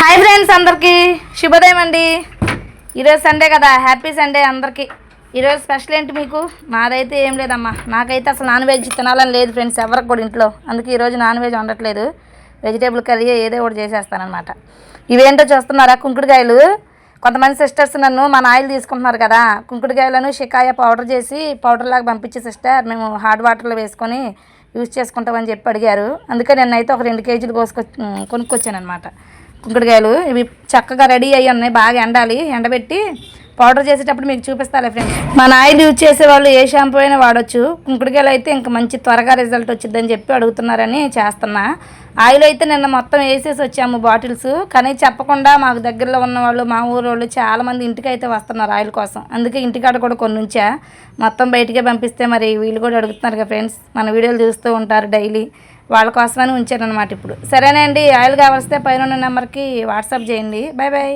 Hi friends అందరికీ. శుభోదయం అండి. ఈరోజు సండే కదా. హ్యాపీ సండే అందరికీ. ఈరోజు స్పెషల్ ఏంటి మీకు? నాదైతే ఏం లేదమ్మా. నాకైతే అసలు నాన్ వెజ్ తినాలని లేదు ఫ్రెండ్స్ ఎవరికి కూడా ఇంట్లో. అందుకే ఈరోజు నాన్ వెజ్ ఉండట్లేదు వెజిటేబుల్ కర్రీ ఏదో ఒకటి చేసేస్తానమాట ఇవేంటో చూస్తున్నారా కుంకుడుకాయలు? కొంతమంది సిస్టర్స్ నన్ను మన ఆయిల్ తీసుకుంటున్నారు కదా. కుంకుడుకాయలను షికాయ పౌడర్ చేసి పౌడర్ లాగా పంపించి సిస్టర్ మేము హాట్ వాటర్లో వేసుకొని యూజ్ చేసుకుంటామని చెప్పి అడిగారు. అందుకే నేనైతే ఒక రెండు కేజీలు కోసుకొ కొనుక్కొచ్చాను అనమాట కుంకుడుకాయలు ఇవి చక్కగా రెడీ అయ్యి ఉన్నాయి. బాగా ఎండాలి. ఎండబెట్టి పౌడర్ చేసేటప్పుడు మీకు చూపిస్తాలే ఫ్రెండ్స్. మన ఆయిల్ యూజ్ చేసే వాళ్ళు ఏ షాంపూ అయినా వాడచ్చు. కుంకుడుకాయలు అయితే ఇంకా మంచి త్వరగా రిజల్ట్ వచ్చిందని చెప్పి అడుగుతున్నారని చేస్తున్నా. ఆయిల్ అయితే నిన్న మొత్తం వేసేసి వచ్చాము బాటిల్స్. కానీ చెప్పకుండా మాకు దగ్గరలో ఉన్న వాళ్ళు మా ఊరు వాళ్ళు చాలామంది ఇంటికి అయితే వస్తున్నారు ఆయిల్ కోసం. అందుకే ఇంటికాడ కూడా కొన్ని ఉంచా మొత్తం బయటికే పంపిస్తే మరి వీళ్ళు కూడా అడుగుతున్నారు కదా ఫ్రెండ్స్. మన వీడియోలు చూస్తూ ఉంటారు డైలీ. వాళ్ళ కోసమని ఉంచాను అనమాట ఇప్పుడు. సరేనండి ఆయిల్ కావలిస్తే పైన ఉన్న నెంబర్కి వాట్సాప్ చేయండి. Bye bye